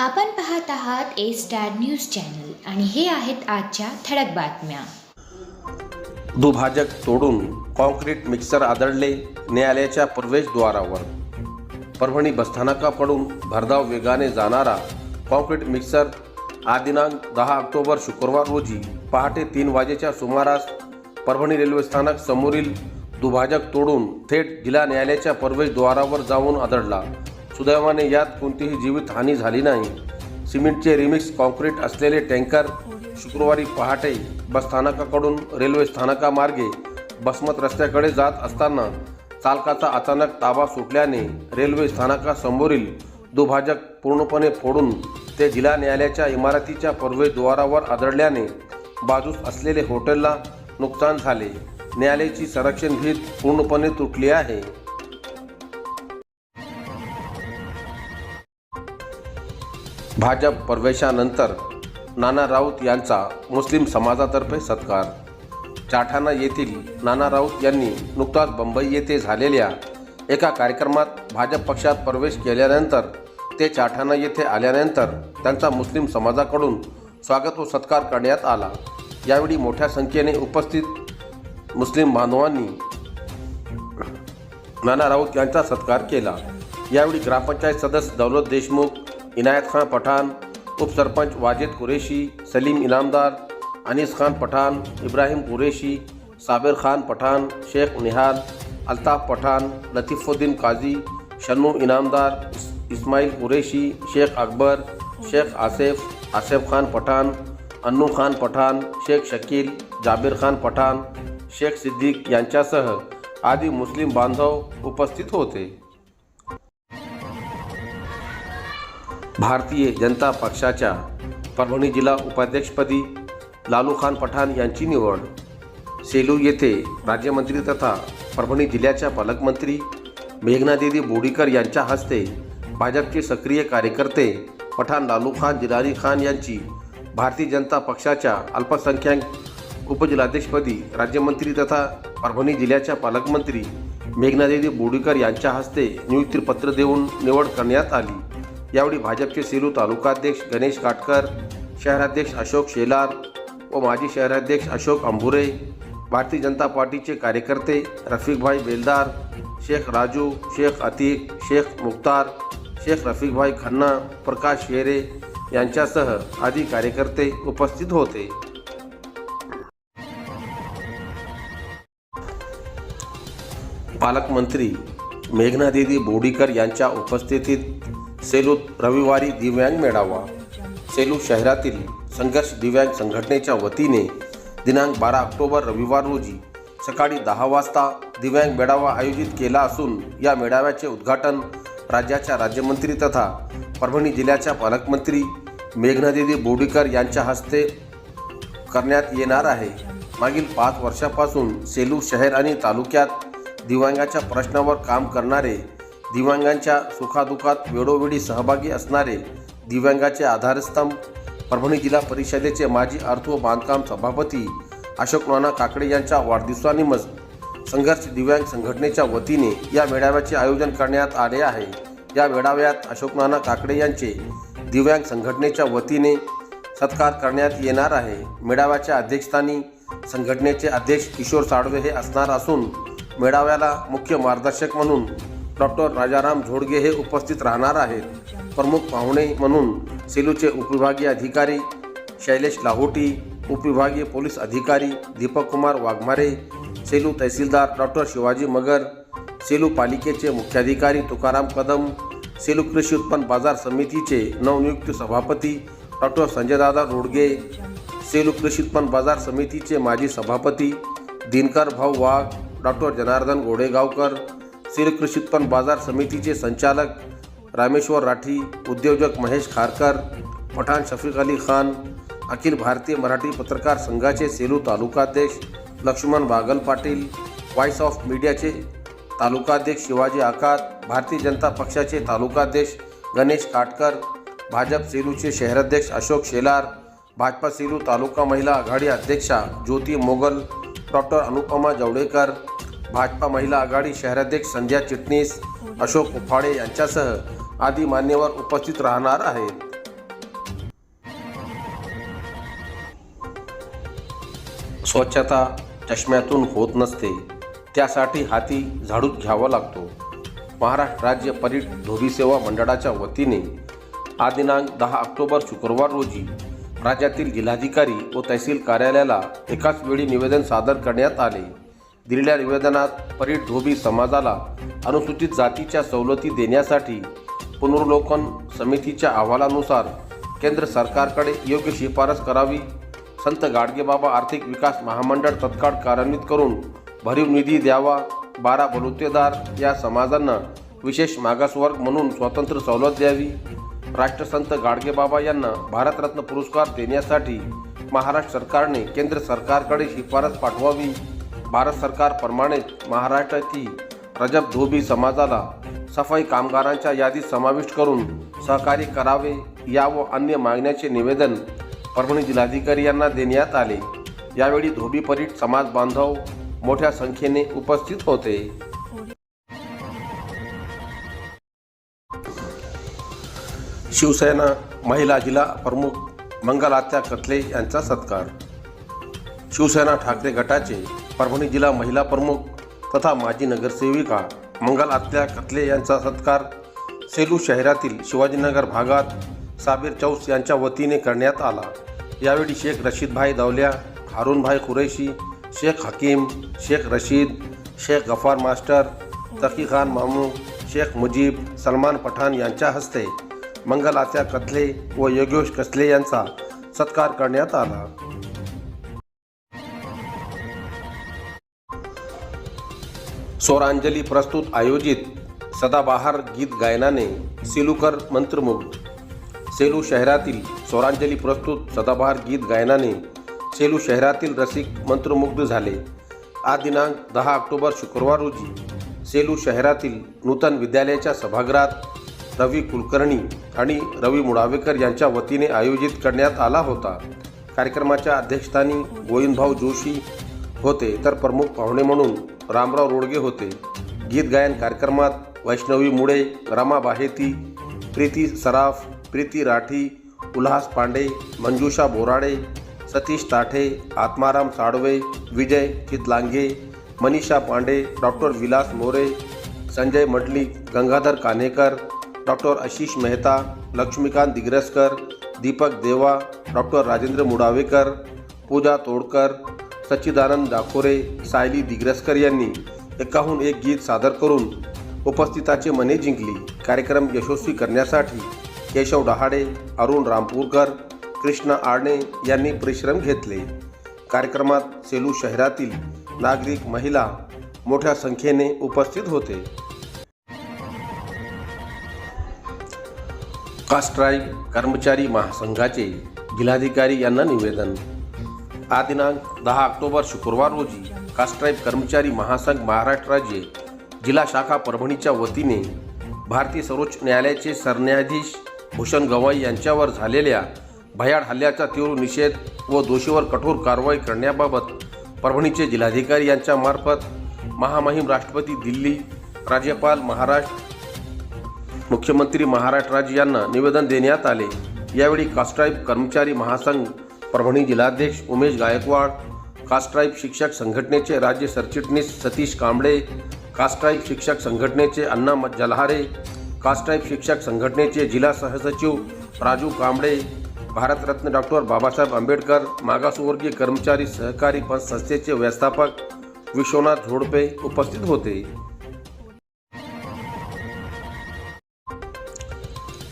आपण पाहत आहात ए स्टार न्यूज चॅनल आणि हे आहेत आजच्या ठळक बातम्या. दुभाजक तोडून कॉन्क्रीट मिक्सर आदळले न्यायालयाच्या प्रवेशद्वारावर. परभणी बसस्थानकाकडून भरधाव वेगाने जाणारा कॉन्क्रीट मिक्सर आदिनांक दिनांक दहा ऑक्टोबर शुक्रवार रोजी पहाटे तीन वाजेच्या सुमारास परभणी रेल्वे स्थानक समोरील दुभाजक तोडून थेट जिल्हा न्यायालयाच्या प्रवेशद्वारावर जाऊन आदळला. सुदैवाने यात कोणतीही जीवितहानी झाली नाही. सिमेंटचे रिमिक्स कॉन्क्रीट असलेले टँकर शुक्रवारी पहाटे बसस्थानकाकडून रेल्वे स्थानकामार्गे बसमत रस्त्याकडे जात असताना चालकाचा अचानक ताबा सुटल्याने रेल्वे स्थानकासमोरील दुभाजक पूर्णपणे फोडून ते जिल्हा न्यायालयाच्या इमारतीच्या प्रवेशद्वारावर आदळल्याने बाजूस असलेले हॉटेलला नुकसान झाले. न्यायालयाची संरक्षण भीत पूर्णपणे तुटली आहे. भाजप प्रवेशानंतर नाना राऊत यांचा मुस्लिम समाजातर्फे सत्कार. चाठाणा येथील नाना राऊत यांनी नुकताच बंबई येथे झालेल्या एका कार्यक्रमात भाजप पक्षात प्रवेश केल्यानंतर ते चाठाणा येथे आल्यानंतर त्यांचा मुस्लिम समाजाकडून स्वागत व सत्कार करण्यात आला. यावेळी मोठ्या संख्येने उपस्थित मुस्लिम बांधवांनी नाना राऊत यांचा सत्कार केला. यावेळी ग्रामपंचायत सदस्य दौलत देशमुख इनायत खान पठान, उप सरपंच वाजिद कुरेशी, सलीम इनामदार, अनीस खान पठान, इब्राहिम कुरेशी, साबिर खान पठान, शेख निहाल, अल्ताफ पठान, लतीफुद्दीन काजी, शन्नू इनामदार, इस- इस्माईल कुरेशी, शेख अकबर, शेख आसिफ आसिफ खान पठान, अन्नू खान पठाण शेख शकील, जाबीर खान पठाण शेख सिद्दीक यांच्यासह आदी मुस्लिम बांधव उपस्थित होते। भारतीय जनता पक्षाच्या परभणी जिल्हा उपाध्यक्षपदी लालू खान पठाण यांची निवड. सेलू येथे राज्यमंत्री तथा परभणी जिल्ह्याच्या पालकमंत्री मेघनादेवी बोडीकर यांच्या हस्ते भाजपचे सक्रिय कार्यकर्ते पठाण लालू खान जिलानी खान यांची भारतीय जनता पक्षाच्या अल्पसंख्याक उपजिल्हाध्यक्षपदी राज्यमंत्री तथा परभणी जिल्ह्याच्या पालकमंत्री मेघनादेवी बोडीकर यांच्या हस्ते नियुक्तीपत्र देऊन निवड करण्यात आली. यावेळी भाजपचे सेलू तालुकाध्यक्ष गणेश काटकर शहराध्यक्ष अशोक शेलार व माजी शहराध्यक्ष अशोक अंभुरे भारतीय जनता पार्टीचे कार्यकर्ते रफिकभाई बेलदार शेख राजू शेख अतीक शेख मुख्तार शेख रफिकभाई खन्ना प्रकाश शेरे यांच्यासह आदी कार्यकर्ते उपस्थित होते. पालकमंत्री मेघनादेवी बोडीकर यांच्या उपस्थितीत सेलूत रविवारी दिव्यांग मेळावा. सेलू शहरातील संघर्ष दिव्यांग संघटनेच्या वतीने दिनांक बारा ऑक्टोबर रविवार रोजी सकाळी दहा वाजता दिव्यांग मेळावा आयोजित केला असून या मेळाव्याचे उद्घाटन राज्याच्या राज्यमंत्री तथा परभणी जिल्ह्याच्या पालकमंत्री मेघनादेवी बोडीकर यांच्या हस्ते करण्यात येणार आहे. मागील पाच वर्षापासून सेलू शहर आणि तालुक्यात दिव्यांगाच्या प्रश्नावर काम करणारे दिव्यांगांच्या सुखादुखात वेळोवेळी सहभागी असणारे दिव्यांगाचे आधारस्तंभ परभणी जिल्हा परिषदेचे माजी अर्थ व बांधकाम सभापती अशोक नाना काकडे यांच्या वाढदिवसानिमित्त संघर्ष दिव्यांग संघटनेच्या वतीने या मेळाव्याचे आयोजन करण्यात आले आहे. या मेळाव्यात अशोक नाना काकडे यांचे दिव्यांग संघटनेच्या वतीने सत्कार करण्यात येणार आहे. मेळाव्याच्या अध्यक्षस्थानी संघटनेचे अध्यक्ष किशोर साळवे हे असणार असून मेळाव्याला मुख्य मार्गदर्शक म्हणून डॉक्टर राजाराम झोडगे हे उपस्थित राहणार आहेत. प्रमुख पाहुणे म्हणून सेलूचे उपविभागीय अधिकारी शैलेश लाहोटी उपविभागीय पोलीस अधिकारी दीपक कुमार वाघमारे सेलू तहसीलदार डॉक्टर शिवाजी मगर सेलू पालिकेचे मुख्याधिकारी तुकाराम कदम सेलू कृषी उत्पन्न बाजार समितीचे नवनियुक्त सभापती डॉक्टर संजयदादा रोडगे सेलू कृषी उत्पन्न बाजार समितीचे माजी सभापती दिनकर भाऊ वाघ डॉक्टर जनार्दन गोडेगावकर कृषी उत्पन्न बाजार समितीचे संचालक रामेश्वर राठी उद्योजक महेश खारकर पठाण शफीक अली खान अखिल भारतीय मराठी पत्रकार संघाचे सेलू तालुकाध्यक्ष लक्ष्मण बागल पाटील व्हॉइस ऑफ मीडियाचे तालुकाध्यक्ष शिवाजी आकात भारतीय जनता पक्षाचे तालुकाध्यक्ष गणेश काटकर भाजप सेलूचे शहराध्यक्ष अशोक शेलार भाजपा सेलू तालुका महिला आघाडी अध्यक्षा ज्योती मोगल डॉक्टर अनुपमा जवडेकर भाजपा महिला आघाडी शहराध्यक्ष संजय चिटणीस अशोक उफाळे यांच्यासह आदी मान्यवर उपस्थित राहणार आहेत. स्वच्छता चष्म्यातून होत नसते त्यासाठी हाती झाडूत घ्यावा लागतो. महाराष्ट्र राज्य परीट धोबी सेवा मंडळाच्या वतीने हा दिनांक दहा ऑक्टोबर शुक्रवार रोजी राज्यातील जिल्हाधिकारी व तहसील कार्यालयाला एकाच वेळी निवेदन सादर करण्यात आले. दिलेल्या निवेदनात परीट धोबी समाजाला अनुसूचित जातीच्या सवलती देण्यासाठी पुनर्लोकन समितीच्या अहवालानुसार केंद्र सरकारकडे योग्य शिफारस करावी. संत गाडगेबाबा आर्थिक विकास महामंडळ तत्काळ कार्यान्वित करून भरीव निधी द्यावा. बारा बलुतेदार या समाजांना विशेष मागासवर्ग म्हणून स्वतंत्र सवलत द्यावी. राष्ट्रसंत गाडगेबाबा यांना भारतरत्न पुरस्कार देण्यासाठी महाराष्ट्र सरकारने केंद्र सरकारकडे शिफारस पाठवावी. भारत सरकारप्रमाणेच महाराष्ट्रातील रजब धोबी समाजाला सफाई कामगारांच्या यादीत समाविष्ट करून सहकार्य करावे या व अन्य मागण्याचे निवेदन परभणी जिल्हाधिकारी यांना देण्यात आले. यावेळी धोबी परीट समाज बांधव मोठ्या संख्येने उपस्थित होते. शिवसेना महिला जिल्हा प्रमुख मंगलात्या कथले यांचा सत्कार. शिवसेना ठाकरे गटाचे परभणी जिल्हा महिला प्रमुख तथा माजी नगरसेविका मंगल आत्या कथले यांचा सत्कार सेलू शहरातील शिवाजीनगर भागात साबीर चौस यांच्या वतीने करण्यात आला. यावेळी शेख रशीदभाई दौल्या हारूनभाई कुरैशी शेख हकीम शेख रशीद शेख गफार मास्टर तकी खान मामू शेख मुजीब सलमान पठाण यांच्या हस्ते मंगल आत्या कथले व योगेश कसले यांचा सत्कार करण्यात आला. स्वरांजली प्रस्तुत आयोजित सदाबहार गीत गायनाने सेलूकर मंत्रमुग्ध. सेलू शहरातील स्वरांजली प्रस्तुत सदाबहार गीत गायनाने सेलू शहरातील रसिक मंत्रमुग्ध झाले. आज दिनांक दहा ऑक्टोबर शुक्रवार रोजी सेलू शहरातील नूतन विद्यालयाच्या सभागृहात रवी कुलकर्णी आणि रवी मुडावेकर यांच्या वतीने आयोजित करण्यात आला होता. कार्यक्रमाच्या अध्यक्षस्थानी गोविंदभाऊ जोशी होते. तर प्रमुख पाहुणे म्हणून रामराव रोडगे होते. गीत गायन कार्यक्रमात Vaishnavi Mule Rama Baheti Preeti Saraf Preeti Rathi Ulhas Pande Manjusha Borade Satish Tathe Atmaram Sadve Vijay Chitlange Manisha Pande doctor Vilas More Sanjay Madli Gangadhar Kanhekar doctor Ashish Mehta Laxmikant Digraskar Deepak Deva doctor Rajendra Mudavekar Pooja Todkar Sachchidanand Dakhore Sayali Digraskar यांनी एकाहून एक गीत सादर करून उपस्थिताचे मने जिंकली. कार्यक्रम यशस्वी करण्यासाठी केशव डहाडे अरुण रामपूरकर कृष्ण आडणे यांनी परिश्रम घेतले. कार्यक्रमात सेलू शहरातील नागरिक महिला मोठ्या संख्येने उपस्थित होते. कास्ट्राईब कर्मचारी महासंघाचे जिल्हाधिकारी यांना निवेदन हा दिनांक दहा ऑक्टोबर शुक्रवार रोजी कास्ट्राईब कर्मचारी महासंघ महाराष्ट्र राज्य जिल्हा शाखा परभणीच्या वतीने भारतीय सर्वोच्च न्यायालयाचे सरन्यायाधीश भूषण गवाई यांच्यावर झालेल्या भयाड हल्ल्याचा तीव्र निषेध व दोषीवर कठोर कारवाई करण्याबाबत परभणीचे जिल्हाधिकारी यांच्यामार्फत महामहिम राष्ट्रपती दिल्ली राज्यपाल महाराष्ट्र मुख्यमंत्री महाराष्ट्र राज्य यांना निवेदन देण्यात आले यावेळी कास्ट्राईब कर्मचारी महासंघ परभणी जिल्हाध्यक्ष उमेश गायकवाड कास्ट्राईब शिक्षक संघटनेचे राज्य सरचिटणीस सतीश कांबळे कास्ट्राईब शिक्षक संघटनेचे अण्णा जलहारे कास्ट्राईब शिक्षक संघटनेचे जिल्हा सहसचिव राजू कांबळे भारतरत्न डॉक्टर बाबासाहेब आंबेडकर, मागासवर्गीय कर्मचारी सहकारी पत संस्थेचे व्यवस्थापक विश्वनाथ झोडपे उपस्थित होते.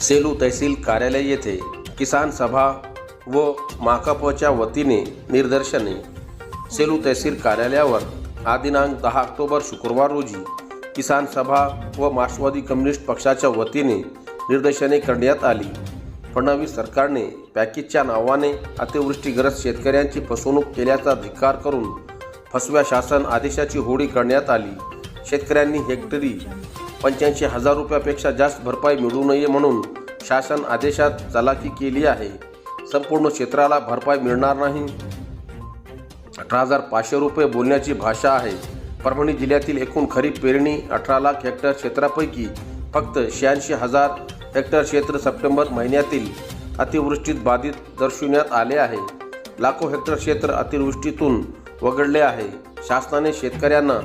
सेलू तहसील कार्यालय येथे किसान सभा व माकापच्या वतीने निदर्शने. सेलू तहसील कार्यालयावर हा दिनांक दहा ऑक्टोबर शुक्रवार रोजी किसान सभा व मार्क्सवादी कम्युनिस्ट पक्षाच्या वतीने निदर्शने करण्यात आली. फडणवीस सरकारने पॅकेजच्या नावाने अतिवृष्टीग्रस्त शेतकऱ्यांची फसवणूक केल्याचा धिक्कार करून फसव्या शासन आदेशाची होडी करण्यात आली. शेतकऱ्यांनी हेक्टरी पंच्याऐंशी हजार रुपयापेक्षा जास्त भरपाई मिळू नये म्हणून शासन आदेशात चलाकी केली आहे. संपूर्ण क्षेत्राला भरपाई मिळणार नाही. अठरा हजार पाचशे रुपये बोलण्याची भाषा आहे. परभणी जिल्ह्यातील एकूण खरीप पेरणी अठरा लाख हेक्टर क्षेत्रापैकी फक्त शहाऐंशी हजार हेक्टर क्षेत्र सप्टेंबर महिन्यातील अतिवृष्टीत बाधित दर्शविण्यात आले आहे. लाखो हेक्टर क्षेत्र अतिवृष्टीतून वगळले आहे. शासनाने शेतकऱ्यांना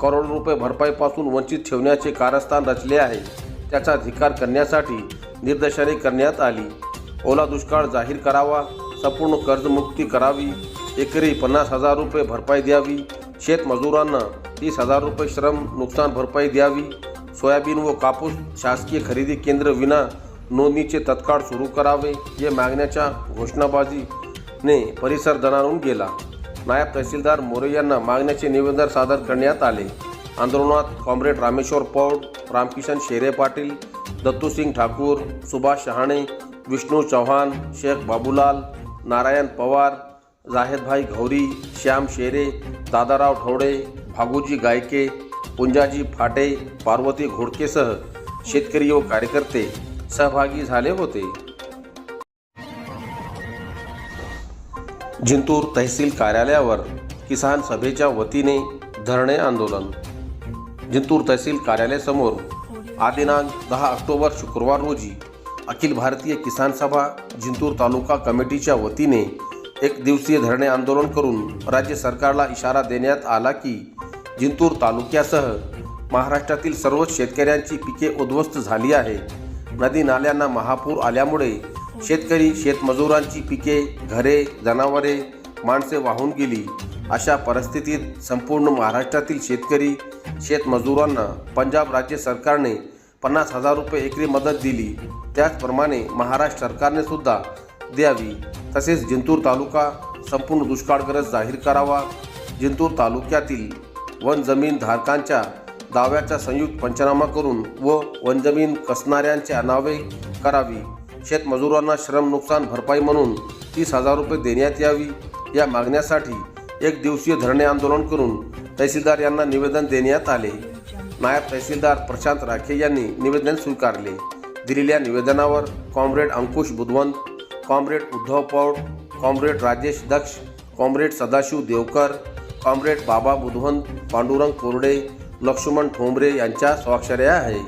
करोडो रुपये भरपाईपासून वंचित ठेवण्याचे कारस्थान रचले आहे. त्याचा धिकार करण्यासाठी निर्देशने करण्यात आली. ओला दुष्काळ जाहीर करावा संपूर्ण कर्जमुक्ती करावी एकरी पन्नास हजार रुपये भरपाई द्यावी शेतमजुरांना तीस हजार रुपये श्रम नुकसान भरपाई द्यावी सोयाबीन व कापूस शासकीय खरेदी केंद्र विना नोंदणीचे तत्काळ सुरू करावे या मागण्याच्या घोषणाबाजीने परिसर दणाणून गेला. नायब तहसीलदार मोरे यांना मागण्याचे निवेदन सादर करण्यात आले. आंदोलनात कॉम्रेड रामेश्वर पौड रामकिशन शेरे पाटील दत्तूसिंग ठाकूर सुभाष शहाणे विष्णू चव्हाण शेख बाबूलाल नारायण पवार जाहेदभाई घौरी श्याम शेरे दादाराव ठोडे भागोजी गायके पुंजाजी फाटे पार्वती घोडकेसह शेतकरी व कार्यकर्ते सहभागी झाले होते. जिंतूर तहसील कार्यालयावर किसान सभेच्या वतीने धरणे आंदोलन. जिंतूर तहसील कार्यालयासमोर आदिनांक दहा ऑक्टोबर शुक्रवार रोजी अखिल भारतीय किसान सभा जिंतूर तालुका कमिटीच्या वतीने एक दिवसीय धरणे आंदोलन करून राज्य सरकारला इशारा देण्यात आला की जिंतूर तालुक्यासह महाराष्ट्रातील सर्वच शेतकऱ्यांची पिके उद्ध्वस्त झाली आहे नदी नाल्यांना महापूर आल्यामुळे शेतकरी शेतमजुरांची पिके घरे जनावरे माणसे वाहून गेली. अशा परिस्थितीत संपूर्ण महाराष्ट्रातील शेतकरी शेतमजुरांना पंजाब राज्य सरकारने पन्नास हजार रुपये एकरी मदत दिली. त्याचप्रमाणे महाराष्ट्र सरकारने सुद्धा द्यावी. तसेच जिंतूर तालुका संपूर्ण दुष्काळग्रस्त जाहीर करावा. जिंतूर तालुक्यातील वन जमीन धारकांच्या दाव्याचा संयुक्त पंचनामा करून व वनजमीन कसणाऱ्यांच्या नावे करावी. शेतमजुरांना श्रम नुकसान भरपाई म्हणून तीस हजार रुपये देण्यात यावी. या मागण्यासाठी एक दिवसीय धरणे आंदोलन करून तहसीलदार यांना निवेदन देण्यात आले. नायब तहसीलदार प्रशांत राखे यांनी निवेदन स्वीकारले. दिलेल्या निवेदनावर comrade Ankush Budhwant comrade Uddhav Paud comrade Rajesh Daksh comrade Sadashiv Devkar comrade Baba Budhwant Pandurang कोरडे लक्ष्मण ठोंबरे यांच्या स्वाक्षऱ्या आहे